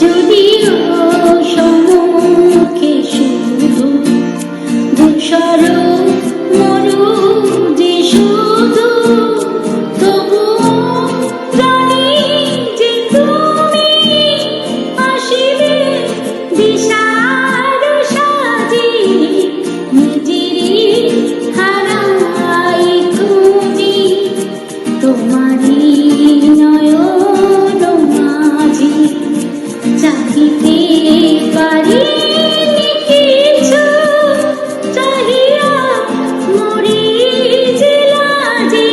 যদিও সম্মুখে শুধু ধূসর মাঝি নয়ন মাঝি চাহিতে পারি চাহিয়া মরি যে